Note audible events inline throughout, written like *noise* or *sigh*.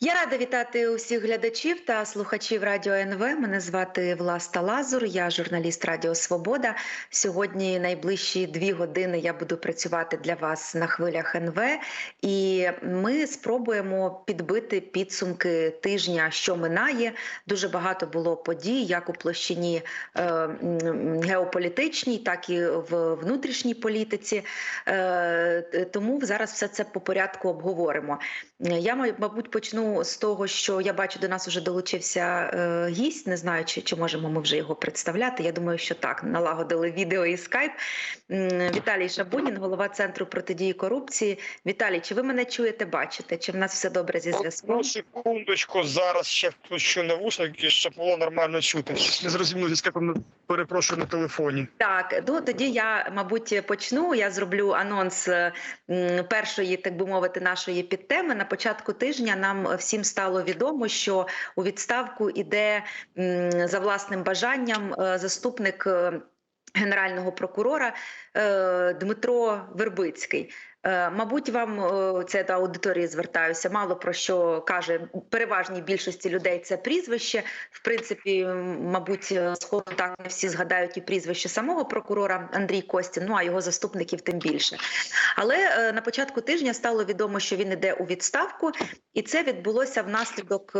Я рада вітати усіх глядачів та слухачів Радіо НВ. Мене звати Власта Лазур, я журналіст Радіо Свобода. Сьогодні найближчі дві години я буду працювати для вас на хвилях НВ, і ми спробуємо підбити підсумки тижня, що минає. Дуже багато було подій, як у площині е, геополітичній, так і в внутрішній політиці. Е, тому зараз все це по порядку обговоримо. Я мабуть почну з того, що я бачу, до нас вже долучився е, гість. Не знаю, чи, чи можемо ми вже його представляти. Я думаю, що так. Налагодили відео і скайп. Віталій Шабунін, голова центру протидії корупції. Віталій, чи ви мене чуєте, бачите? Чи в нас все добре зі зв'язком? Одну секундочку, зараз ще включу навушники, щоб було нормально чути. Щось не зрозуміло, зі скайпом перепрошую на телефоні. Так, ну тоді я, мабуть, почну. Я зроблю анонс першої, так би мовити, нашої підтеми. На початку тижня нам всім стало відомо, що у відставку іде за власним бажанням е, заступник. е, Генерального прокурора е, Дмитро Вербицький. Е, Мабуть, вам е, це до аудиторії звертаюся. Мало про що каже переважній більшості людей це прізвище. В принципі, мабуть, е, сходу так не всі згадають і прізвище самого прокурора Андрій Костін, ну а його заступників тим більше. Але на початку тижня стало відомо, що він іде у відставку, і це відбулося внаслідок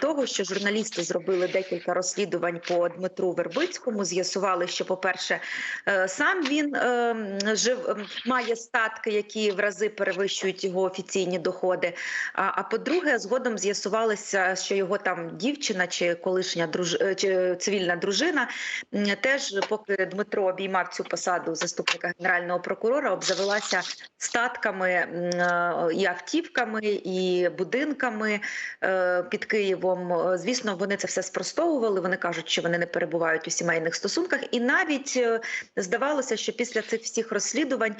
того, що журналісти зробили декілька розслідувань по Дмитру Вербицькому. З'ясували, що, по-перше, е, сам він жив має статки, які в рази перевищують його офіційні доходи. А, а по-друге, згодом з'ясувалося, що його там дівчина чи колишня друж... е, чи цивільна дружина теж, поки Дмитро обіймав цю посаду заступника генерального прокурора, обзавелася статками е, і автівками, і будинками е, під Києвом. Звісно, вони це все спростовували. Вони кажуть, що вони не перебувають у сімейних стосунках, і навіть здавалося, що після цих всіх розслідувань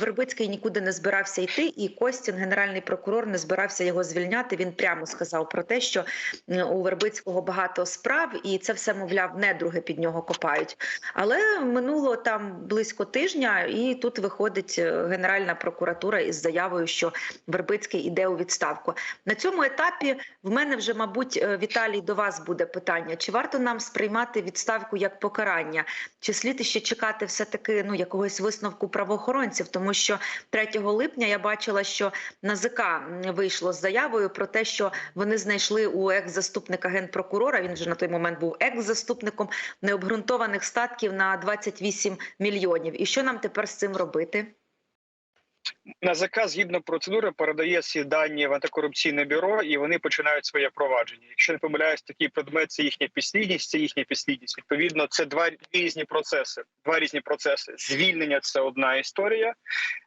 Вербицький нікуди не збирався йти, і Костін, генеральний прокурор, не збирався його звільняти. Він прямо сказав про те, що е, у Вербицького багато справ, і це все, мовляв, недруги під нього копають. Але минуло там близько тижня, і тут виходить е, Генеральна прокуратура із заявою, що Вербицький іде у відставку. На цьому етапі в мене вже, мабуть, е, Віталій, до вас буде питання: чи варто нам сприймати відставку як покарання, чи слід ще чекати все таки ну якогось висновку правоохоронців? Тому що 3 липня я бачила, що НАЗК вийшло з заявою про те, що вони знайшли у екс-заступника генпрокурора. Він вже на той момент був екс-заступником необґрунтованих статків на 28 мільйонів. І що нам тепер з цим робити? НАЗК згідно процедури передає ці дані в антикорупційне бюро, і вони починають своє провадження. Якщо не помиляюсь, такий предмет це їхня підслідність, це їхня підслідність. Відповідно, це два різні процеси. Два різні процеси. Звільнення це одна історія,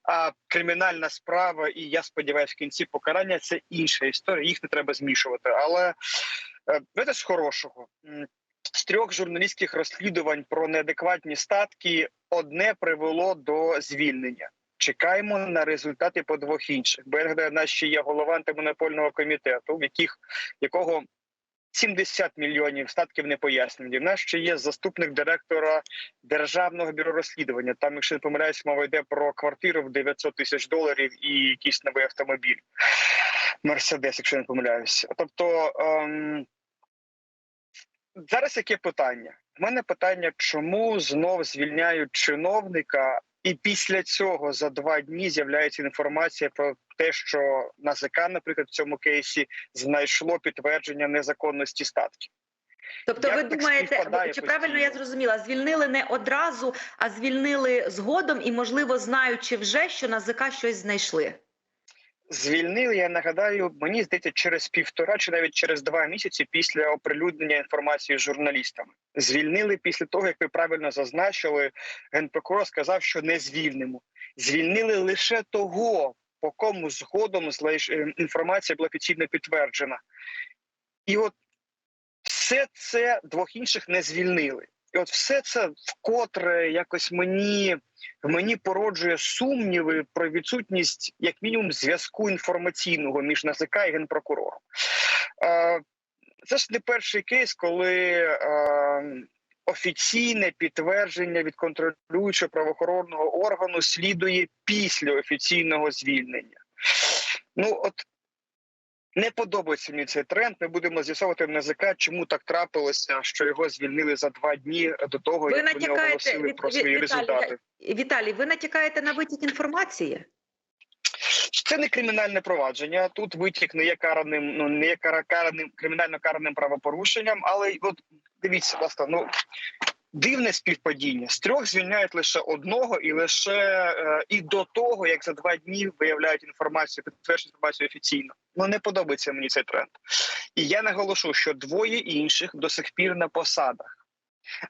а кримінальна справа, і я сподіваюся, в кінці покарання це інша історія. Їх не треба змішувати. Але е, давайте з хорошого. З трьох журналістських розслідувань про неадекватні статки одне привело до звільнення. Чекаємо на результати по двох інших. Бо я нагадаю, ще є голова антимонопольного комітету, в яких якого 70 мільйонів статків не пояснені. В нас ще є заступник директора державного бюро розслідування. Там, якщо не помиляюсь, мова йде про квартиру в 900 тисяч доларів і якийсь новий автомобіль. Мерседес, якщо не помиляюсь. Тобто ем, зараз яке питання? У мене питання, чому знов звільняють чиновника, і після цього за два дні з'являється інформація про те, що НАЗК, наприклад, в цьому кейсі знайшло підтвердження незаконності статків. Тобто, Як ви думаєте, чи правильно я зрозуміла? Звільнили не одразу, а звільнили згодом і, можливо, знаючи вже, що НАЗК щось знайшли. Звільнили, я нагадаю, мені здається, через півтора чи навіть через два місяці після оприлюднення інформації з журналістами. Звільнили після того, як ви правильно зазначили, генпрокурор сказав, що не звільнимо. Звільнили лише того, по кому згодом е, інформація була офіційно підтверджена. І от все це двох інших не звільнили. І от все це вкотре якось мені мені породжує сумніви про відсутність, як мінімум, зв'язку інформаційного між НАЗК і генпрокурором. Е, Це ж не перший кейс, коли е, офіційне підтвердження від контролюючого правоохоронного органу слідує після офіційного звільнення. Ну от не подобається мені цей тренд. Ми будемо з'ясовувати в НАЗК, чому так трапилося, що його звільнили за два дні до того, Ви як вони оголосили Віт- про свої Віталій, результати. Віталій, ви натякаєте на витік інформації? Це не кримінальне провадження. Тут витік не є караним, ну не є кара- караним кримінально караним правопорушенням. Але от дивіться, власне, ну дивне співпадіння. З трьох звільняють лише одного, і лише е, і до того, як за два дні виявляють інформацію, підтверджують інформацію офіційно. Ну не подобається мені цей тренд. І я наголошу, що двоє інших до сих пір на посадах.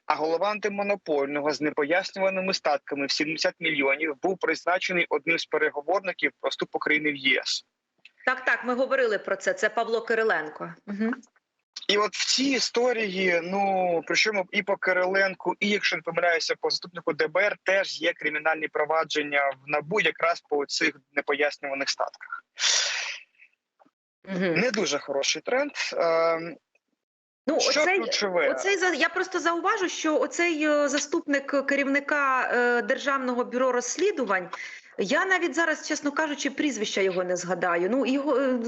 А голова антимонопольного з непояснюваними статками в 70 мільйонів був призначений одним з переговорників про вступ України в ЄС. Так, так, ми говорили про це. Це Павло Кириленко. Угу. І от в цій історії, ну причому і по Кириленку, і якщо не помиляюся, по заступнику ДБР теж є кримінальні провадження в НАБУ якраз по цих непояснюваних статках. Угу. Не дуже хороший тренд. Ну, Що оцей, ключове? оцей я просто зауважу, що оцей е, заступник керівника е, державного бюро розслідувань. Я навіть зараз, чесно кажучи, прізвища його не згадаю. Ну його е,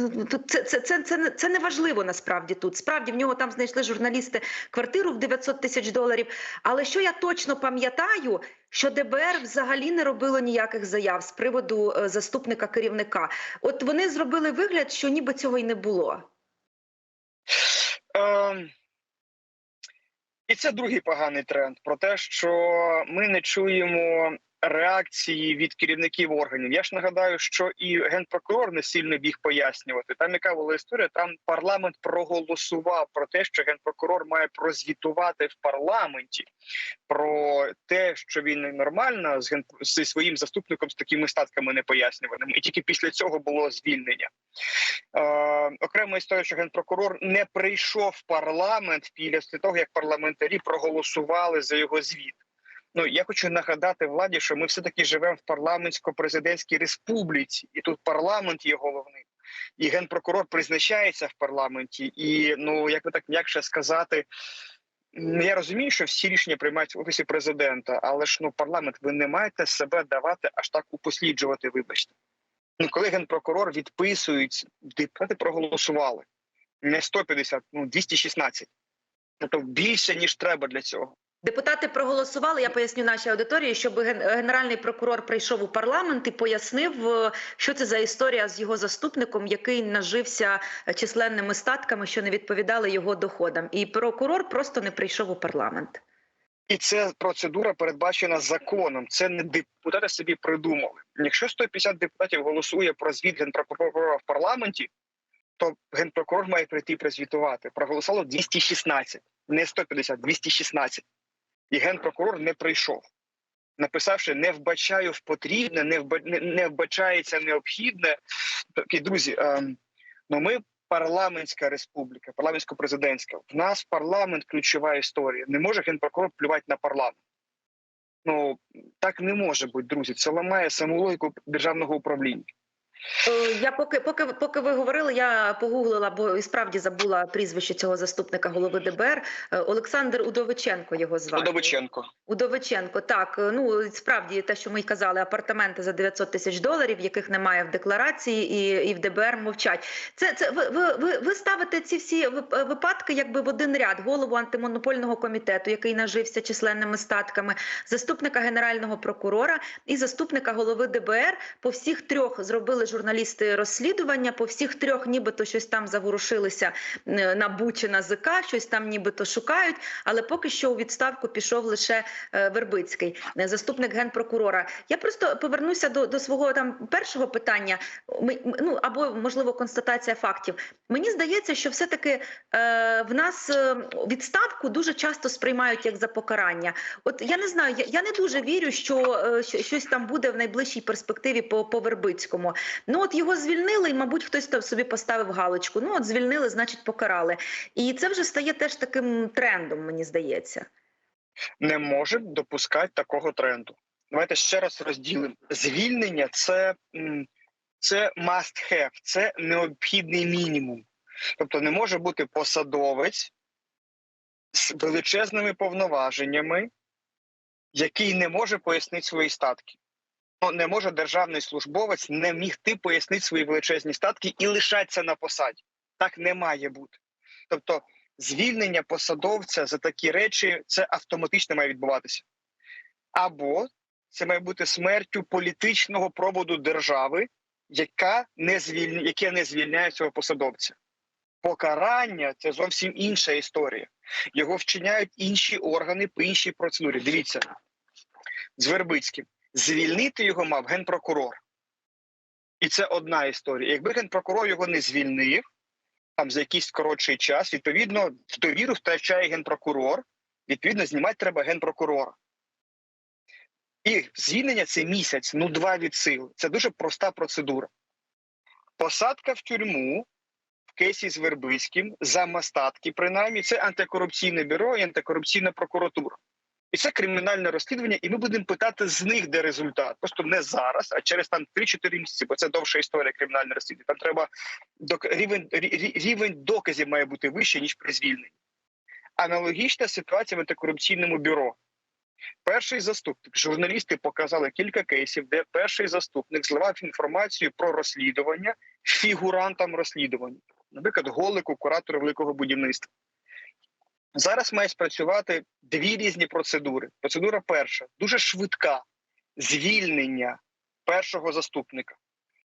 це, це, це, це, не- це не важливо насправді тут. Справді в нього там знайшли журналісти квартиру в 900 тисяч доларів. Але що я точно пам'ятаю, що ДБР взагалі не робило ніяких заяв з приводу заступника керівника. От вони зробили вигляд, що ніби цього й не було. Ем, І це другий поганий тренд про те, що ми не чуємо реакції від керівників органів. Я ж нагадаю, що і генпрокурор не сильно біг пояснювати. Там яка була історія? Там парламент проголосував про те, що генпрокурор має прозвітувати в парламенті про те, що він нормально з ген зі своїм заступником з такими статками непояснюваними, і тільки після цього було звільнення. Е, окрема історія, що генпрокурор не прийшов в парламент після того, як парламентарі проголосували за його звіт. Ну я хочу нагадати владі, що ми все таки живемо в парламентсько-президентській республіці, і тут парламент є головним, і генпрокурор призначається в парламенті. І ну як би так м'якше сказати. Я розумію, що всі рішення приймаються в офісі президента, але ж ну парламент, ви не маєте себе давати аж так упосліджувати. Вибачте, ну коли генпрокурор відписують, депутати проголосували не 150, ну 216. Тобто більше ніж треба для цього. Депутати проголосували. Я поясню нашій аудиторії, щоб ген- генеральний прокурор прийшов у парламент і пояснив, е, що це за історія з його заступником, який нажився е, численними статками, що не відповідали його доходам. І прокурор просто не прийшов у парламент. І ця процедура передбачена законом. Це не депутати собі придумали. Якщо 150 депутатів голосує про звіт генпрокурора в парламенті, то генпрокурор має прийти і прозвітувати. Проголосувало 216, не 150, 216. І генпрокурор не прийшов, написавши не вбачаю в потрібне, не вба- не, вбачається необхідне. Такі друзі, ем, ну ми парламентська республіка, парламентсько-президентська. В нас парламент ключова історія. Не може генпрокурор плювати на парламент. Ну так не може бути, друзі. Це ламає саму логіку державного управління. Е, Я поки, поки, поки ви говорили, я погуглила, бо і справді забула прізвище цього заступника голови ДБР. Е, Олександр Удовиченко його звати. Удовиченко. Удовиченко, так е, ну справді те, що ми й казали, апартаменти за 900 тисяч доларів, яких немає в декларації, і, і в ДБР мовчать. Це це ви, ви, ви, ви ставите ці всі вип- випадки, якби в один ряд голову антимонопольного комітету, який нажився численними статками, заступника генерального прокурора і заступника голови ДБР. По всіх трьох зробили журналісти розслідування. По всіх трьох, нібито щось там заворушилися на Бучі, на ЗК, щось там нібито шукають. Але поки що у відставку пішов лише е, Вербицький, е, заступник генпрокурора. Я просто повернуся до, до свого там першого питання. Ми, ну або можливо констатація фактів. Мені здається, що все-таки е, в нас е, відставку дуже часто сприймають як за покарання. От я не знаю, я, я не дуже вірю, що, що щось там буде в найближчій перспективі по, по Вербицькому. Ну от його звільнили, і мабуть, хтось собі поставив галочку. Ну от звільнили, значить, покарали. І це вже стає теж таким трендом, мені здається. не може допускати такого тренду. Давайте ще раз розділимо. Звільнення це, це must have, це необхідний мінімум. Тобто не може бути посадовець, з величезними повноваженнями, який не може пояснити свої статки. Не може державний службовець не міг ти пояснити свої величезні статки і лишатися на посаді. Так не має бути. Тобто, звільнення посадовця за такі речі це автоматично має відбуватися. Або це має бути смертю політичного проводу держави, яка не звільня, яке не звільняє цього посадовця. Покарання це зовсім інша історія. Його вчиняють інші органи по іншій процедурі. Дивіться, з Вербицьким. Звільнити його мав генпрокурор. І це одна історія. Якби генпрокурор його не звільнив там за якийсь коротший час, відповідно, в довіру втрачає генпрокурор, відповідно, знімати треба генпрокурора. І звільнення це місяць, ну два від сил. Це дуже проста процедура. Посадка в тюрму в кейсі з Вербицьким за мастатки, принаймні, це антикорупційне бюро і антикорупційна прокуратура. І це кримінальне розслідування, і ми будемо питати з них, де результат. Просто не зараз, а через там 3-4 місяці, бо це довша історія кримінального розслідування. Там треба рівень, рівень доказів має бути вищий, ніж при звільненні. Аналогічна ситуація в антикорупційному бюро. Перший заступник. Журналісти показали кілька кейсів, де перший заступник зливав інформацію про розслідування фігурантам розслідування, наприклад, голику, куратору великого будівництва. Зараз має спрацювати дві різні процедури. Процедура перша дуже швидка звільнення першого заступника.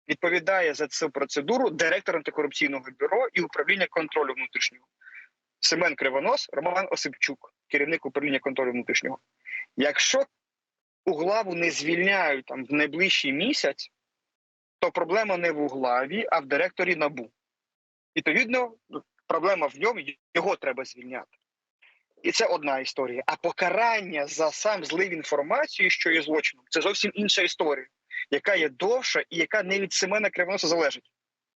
Відповідає за цю процедуру директор антикорупційного бюро і управління контролю внутрішнього. Семен Кривонос, Роман Осипчук, керівник управління контролю внутрішнього. Якщо углаву не звільняють там в найближчий місяць, то проблема не в углаві, а в директорі набу. Відповідно, проблема в ньому, його треба звільняти. І це одна історія. А покарання за сам злив інформацію, що є злочином, це зовсім інша історія, яка є довша і яка не від Семена Кривоноса залежить.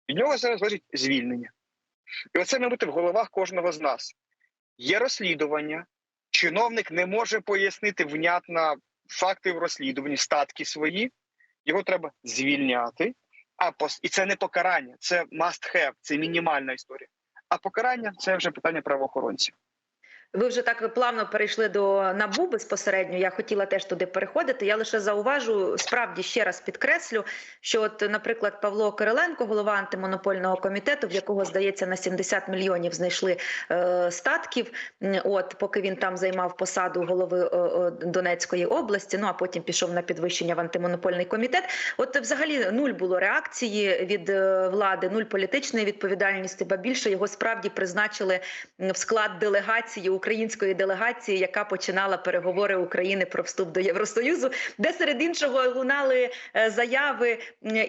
Від нього зараз залежить звільнення. І оце має бути в головах кожного з нас. Є розслідування, чиновник не може пояснити внятно факти в розслідуванні, статки свої, його треба звільняти. А пос... І це не покарання, це must have, це мінімальна історія. А покарання це вже питання правоохоронців. Ви вже так плавно перейшли до набу безпосередньо. Я хотіла теж туди переходити. Я лише зауважу, справді ще раз підкреслю, що, от, наприклад, Павло Кириленко, голова антимонопольного комітету, в якого здається на 70 мільйонів знайшли е, статків. От поки він там займав посаду голови е, е, Донецької області. Ну а потім пішов на підвищення в антимонопольний комітет. От взагалі нуль було реакції від е, влади, нуль політичної відповідальності, ба більше його справді призначили в склад делегації української делегації, яка починала переговори України про вступ до Євросоюзу, де серед іншого лунали е, заяви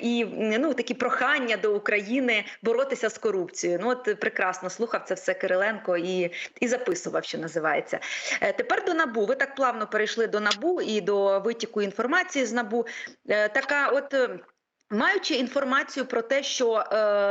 і ну такі прохання до України боротися з корупцією. Ну от прекрасно слухав це все Кириленко і, і записував, що називається. Е, Тепер до набу. Ви так плавно перейшли до набу і до витіку інформації з набу. Е, Така, от маючи інформацію про те, що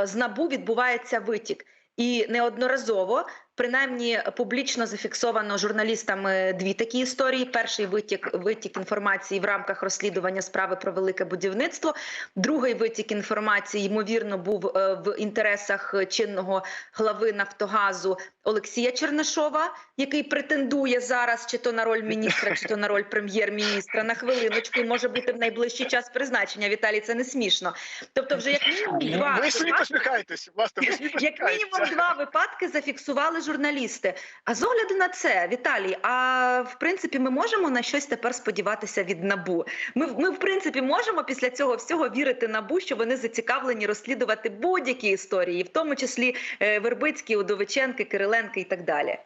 з набу відбувається витік, і неодноразово. Принаймні публічно зафіксовано журналістами дві такі історії. Перший витік витік інформації в рамках розслідування справи про велике будівництво. Другий витік інформації ймовірно був е, в інтересах чинного глави Нафтогазу Олексія Чернишова, який претендує зараз чи то на роль міністра, чи то на роль прем'єр-міністра. На хвилиночку може бути в найближчий час призначення. Віталій, це не смішно. Тобто, вже як мінімум два Ви собі посміхаєтесь, власне, ви собі як мінімум два випадки зафіксували журналісти. А з огляду на це, Віталій, а в принципі, ми можемо на щось тепер сподіватися від набу. Ми, ми в принципі можемо після цього всього вірити набу, що вони зацікавлені розслідувати будь-які історії, в тому числі е, Вербицькі, Удовиченки, Кириленки і так далі.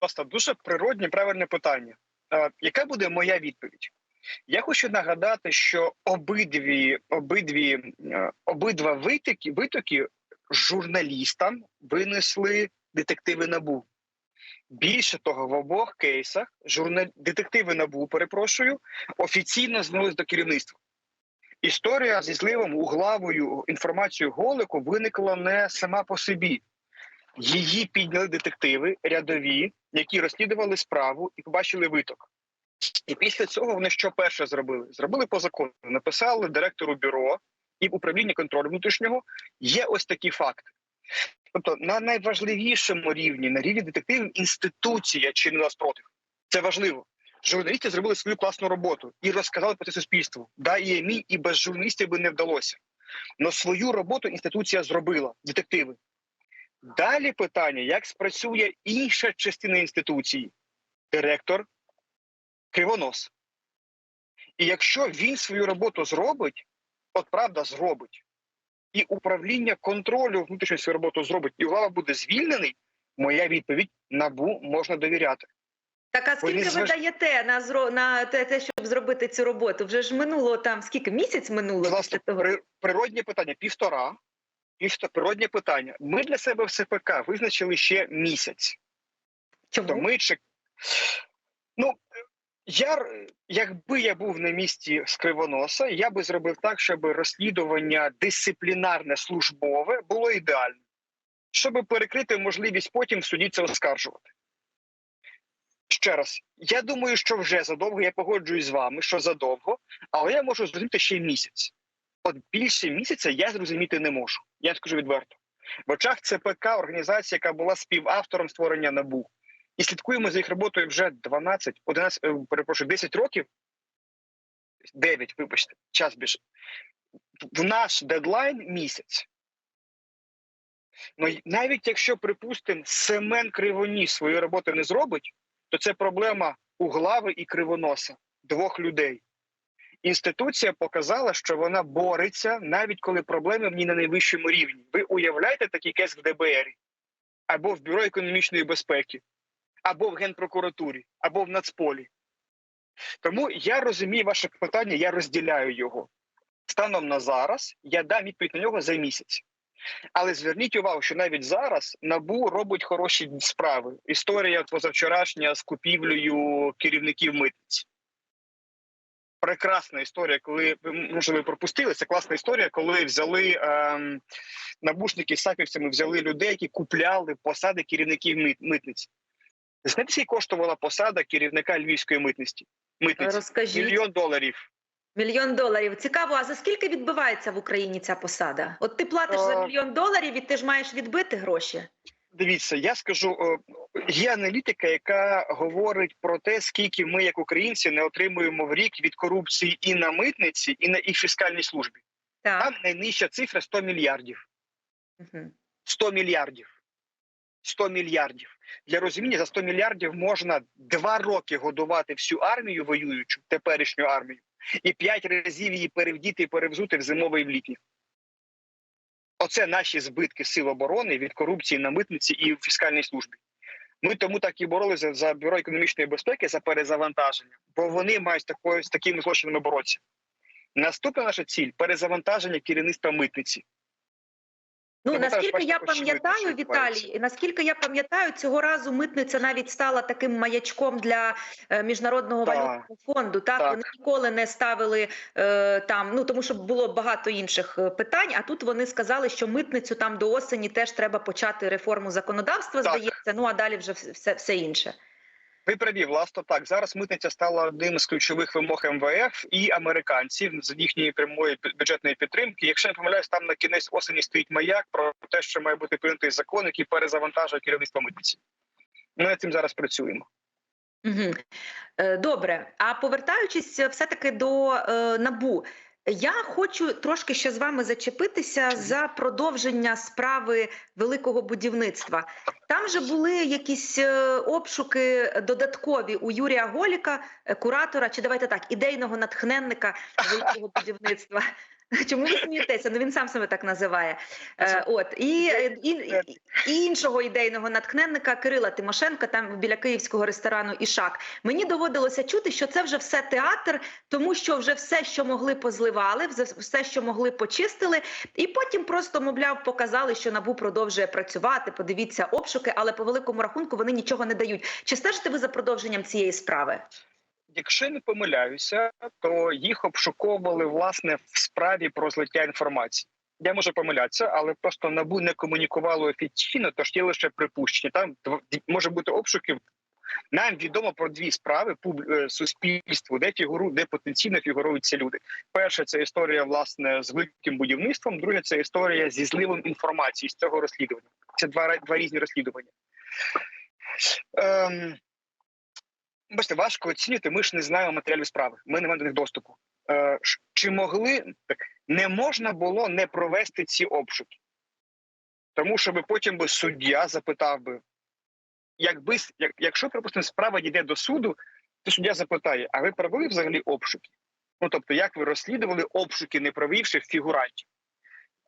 Просто дуже природне, правильне питання. Яка буде моя відповідь? Я хочу нагадати, що обидві, обидві, е, обидва витоки, витоки журналістам винесли детективи набу. Більше того, в обох кейсах журнал... детективи набу, перепрошую, офіційно звернулись до керівництва. Історія зі зливом углавою інформацію Голику виникла не сама по собі. Її підняли детективи рядові, які розслідували справу і побачили виток. І після цього вони що перше зробили? Зробили по закону. Написали директору бюро і в управлінні контролю внутрішнього. Є ось такі факти. Тобто на найважливішому рівні, на рівні детективів, інституція чинила спротив. Це важливо. Журналісти зробили свою класну роботу і розказали про це суспільству. Да, і ЕМІ, і без журналістів би не вдалося. Но свою роботу інституція зробила, детективи. Далі питання: як спрацює інша частина інституції? Директор, кривонос. І якщо він свою роботу зробить, от правда зробить, і управління контролю внутрішньої свою роботу зробить, і глава буде звільнений, моя відповідь набу можна довіряти. Так, а скільки ви даєте на зро на те, щоб зробити цю роботу? Вже ж минуло там скільки місяць минуло Власне, того? при, природнє питання півтора. Півто, природнє питання. Ми для себе в СПК визначили ще місяць. Чому? То ми чек... Ну, я, якби я був на місці Скривоноса, я би зробив так, щоб розслідування дисциплінарне службове було ідеальним, щоб перекрити можливість потім в суді це оскаржувати. Ще раз, я думаю, що вже задовго я погоджуюсь з вами, що задовго, але я можу зрозуміти ще й місяць. От більше місяця я зрозуміти не можу. Я скажу відверто. В очах ЦПК організація, яка була співавтором створення НАБУ, і слідкуємо за їх роботою вже 12, 11, е, перепрошую, 10 років. 9, вибачте, час біжить. В наш дедлайн місяць. Ну, навіть якщо, припустимо, Семен Кривоніс свою роботу не зробить, то це проблема углави і кривоноса двох людей. Інституція показала, що вона бореться, навіть коли проблеми в ній на найвищому рівні. Ви уявляєте такий кейс в ДБР або в Бюро економічної безпеки, або в Генпрокуратурі, або в Нацполі. Тому я розумію ваше питання, я розділяю його. Станом на зараз я дам відповідь на нього за місяць. Але зверніть увагу, що навіть зараз набу робить хороші справи. Історія позавчорашня з купівлею керівників митниць. Прекрасна історія, коли може ви пропустили. Це класна історія, коли взяли ем, набушники з сапівцями, взяли людей, які купляли посади керівників мит- митниць. Знаєте, скільки коштувала посада керівника львівської митниці? Митниці Розкажіть. мільйон доларів. Мільйон доларів. Цікаво, а за скільки відбивається в Україні ця посада? От ти платиш за мільйон доларів і ти ж маєш відбити гроші. Дивіться, я скажу, є аналітика, яка говорить про те, скільки ми, як українці, не отримуємо в рік від корупції і на митниці, і на і фіскальній службі. Так. Там найнижча цифра 100 мільярдів. Угу. 100 мільярдів. 100 мільярдів. Для розуміння, за 100 мільярдів можна два роки годувати всю армію воюючу, теперішню армію, і п'ять разів її перевдіти і перевзути в зимовий і в літній. Оце наші збитки сил оборони від корупції на митниці і в фіскальній службі. Ми тому так і боролися за бюро економічної безпеки за перезавантаження, бо вони мають такою з такими злочинами боротися. Наступна наша ціль перезавантаження керівництва митниці. Ну теж наскільки я пам'ятаю. Віталій, наскільки я пам'ятаю, цього разу митниця навіть стала таким маячком для е, міжнародного Так. валютного фонду. Так? Так. вони ніколи не ставили е, там. Ну тому що було багато інших е, питань. А тут вони сказали, що митницю там до осені теж треба почати реформу законодавства. Так. Здається, ну а далі вже все, все інше. Ви праві, власне, так. Зараз митниця стала одним з ключових вимог МВФ і американців з їхньої прямої бюджетної підтримки. Якщо не помиляюсь, там на кінець осені стоїть маяк про те, що має бути прийнятий закон, який перезавантажує керівництво митниці. Ми над цим зараз працюємо. Угу. Добре. А повертаючись е, все-таки до е, набу. Я хочу трошки ще з вами зачепитися за продовження справи великого будівництва. Там же були якісь е, обшуки додаткові у Юрія Голіка, е, куратора, чи давайте так, ідейного натхненника *laughs* великого будівництва. *laughs* Чому ви смієтеся? Ну він сам себе так називає. Е, от і, і, і, і іншого ідейного натхненника Кирила Тимошенка, там біля київського ресторану Ішак. Мені доводилося чути, що це вже все театр, тому що вже все, що могли, позливали, все, що могли, почистили, і потім просто, мовляв, показали, що набу продовжує працювати. Подивіться обшуки, але по великому рахунку вони нічого не дають. Чи стежите ви за продовженням цієї справи? Якщо не помиляюся, то їх обшуковували власне в справі про злиття інформації. Я можу помилятися, але просто набу не комунікувало офіційно, тож є лише припущення. Там може бути обшуків Нам відомо про дві справи е, суспільству, де фігуру, де потенційно фігурують ці люди. Перша це історія власне з великим будівництвом. Друга це історія зі зливом інформації з цього розслідування. Це два, два різні розслідування. Ем, бачите, важко оцінити. Ми ж не знаємо матеріалів справи. Ми не маємо до них доступу. Е, чи могли не можна було не провести ці обшуки? Тому що потім би суддя запитав би, якби як, якщо припустимо, справа дійде до суду, то суддя запитає: а ви провели взагалі обшуки? Ну тобто, як ви розслідували обшуки, не провівши фігурантів?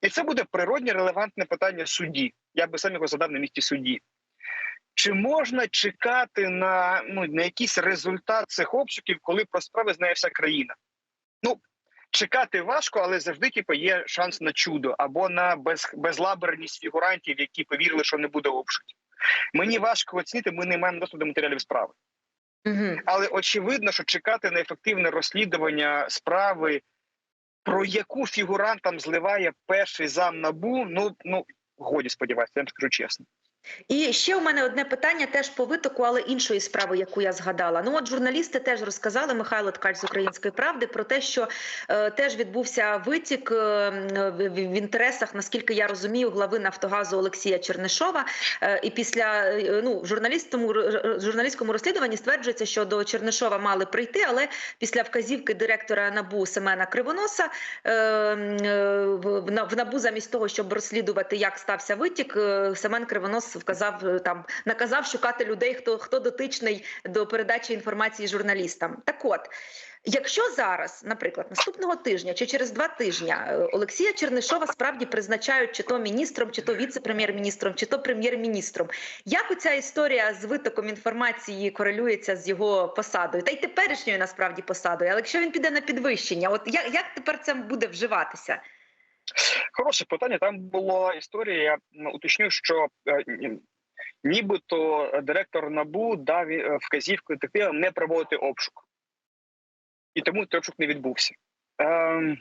І це буде природне релевантне питання судді. Я би сам його задав на місці судді. Чи можна чекати на, ну, на якийсь результат цих обшуків, коли про справи знає вся країна? Ну, чекати важко, але завжди типу, є шанс на чудо або на без, безлаберність фігурантів, які повірили, що не буде обшуків. Мені важко оцінити, ми не маємо доступу до матеріалів справи. Угу. Але очевидно, що чекати на ефективне розслідування справи, про яку фігурантам зливає перший зам набу, ну ну годі сподіватися, я вам скажу чесно. І ще у мене одне питання теж по витоку, але іншої справи, яку я згадала. Ну от журналісти теж розказали Михайло Ткач з Української правди про те, що е, теж відбувся витік е, в, в, інтересах, наскільки я розумію, глави Нафтогазу Олексія Чернишова. Е, і після е, ну журналістському журналістському розслідуванні стверджується, що до Чернишова мали прийти, але після вказівки директора набу Семена Кривоноса е, е, в в набу замість того, щоб розслідувати, як стався витік, е, Семен Кривонос вказав е, там, наказав шукати людей, хто хто дотичний до передачі інформації журналістам. Так от. Якщо зараз, наприклад, наступного тижня чи через два тижні е, Олексія Чернишова справді призначають чи то міністром, чи то віце-прем'єр-міністром, чи то прем'єр-міністром, як оця історія з витоком інформації корелюється з його посадою, та й теперішньою насправді посадою, але якщо він піде на підвищення, от як, як тепер це буде вживатися? Хороше питання. Там була історія. Я уточню, що е, нібито директор набу дав е, вказівку детективам не проводити обшук, і тому той обшук не відбувся. Ем,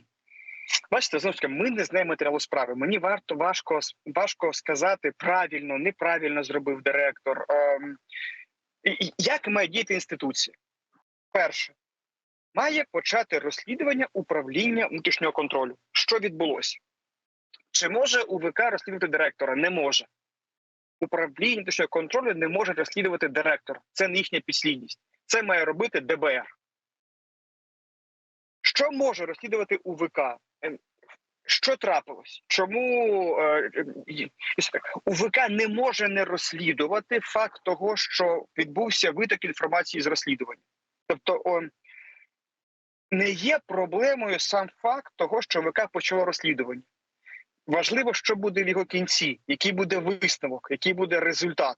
бачите, знову ж таки, ми не знаємо матеріалу справи. Мені варто важко важко сказати правильно, неправильно зробив директор. Ем, як має діяти інституція? Перше, має почати розслідування управління внутрішнього контролю. Що відбулося? Чи може УВК розслідувати директора? Не може. Управління внутрішнього контролю не може розслідувати директора. Це не їхня підслідність. Це має робити ДБР. Що може розслідувати УВК? Ем, Що трапилось? Чому е, е, УВК не може не розслідувати факт того, що відбувся виток інформації з розслідування? Тобто, о, не є проблемою сам факт того, що ВК почало розслідування. Важливо, що буде в його кінці, який буде висновок, який буде результат.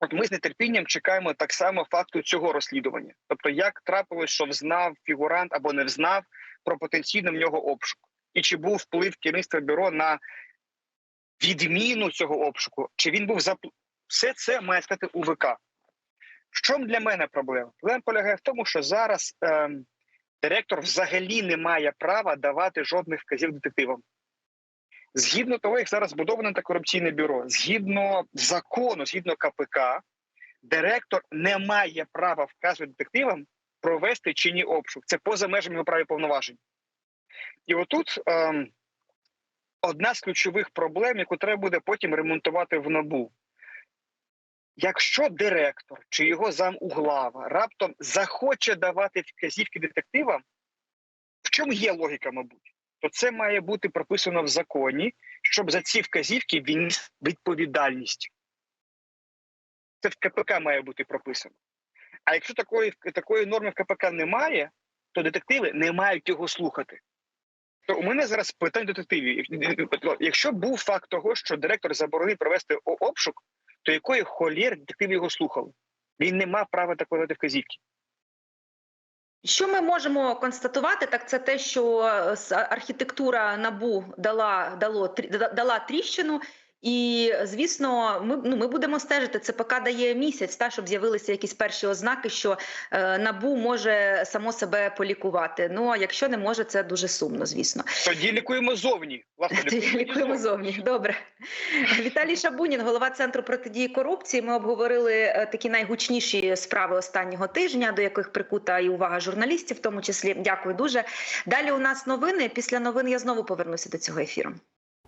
От ми з нетерпінням чекаємо так само факту цього розслідування. Тобто, як трапилось, що взнав фігурант або не взнав про потенційно в нього обшук, і чи був вплив керівництва бюро на відміну цього обшуку, чи він був запл... все це має сказати УВК. В чому для мене проблема? Проблема полягає в тому, що зараз ем, директор взагалі не має права давати жодних вказів детективам. Згідно того, як зараз збудоване антикорупційне бюро, згідно закону, згідно КПК, директор не має права вказувати детективам провести чи ні обшук. Це поза межами його прав і повноважень. І отут ем, одна з ключових проблем, яку треба буде потім ремонтувати в набу. Якщо директор чи його замуглава раптом захоче давати вказівки детективам, в чому є логіка, мабуть, то це має бути прописано в законі, щоб за ці вказівки він відповідальність. Це в КПК має бути прописано. А якщо такої, такої норми в КПК немає, то детективи не мають його слухати. То у мене зараз питання детективів. Якщо був факт того, що директор заборонив провести обшук, то якої холєр детектив його слухав? Він не мав права такої дати вказівки. Що ми можемо констатувати, так це те, що е, архітектура набу дала дало дала тріщину, І звісно, ми ну ми будемо стежити. Це поки дає місяць, та щоб з'явилися якісь перші ознаки, що е, набу може само себе полікувати. Ну а якщо не може, це дуже сумно, звісно. Тоді лікуємо зовні. Власне, Тоді Лікуємо зовні. Добре. Віталій Шабунін, голова центру протидії корупції. Ми обговорили е, такі найгучніші справи останнього тижня, до яких прикута і увага журналістів, в тому числі. Дякую дуже. Далі у нас новини. Після новин я знову повернуся до цього ефіру.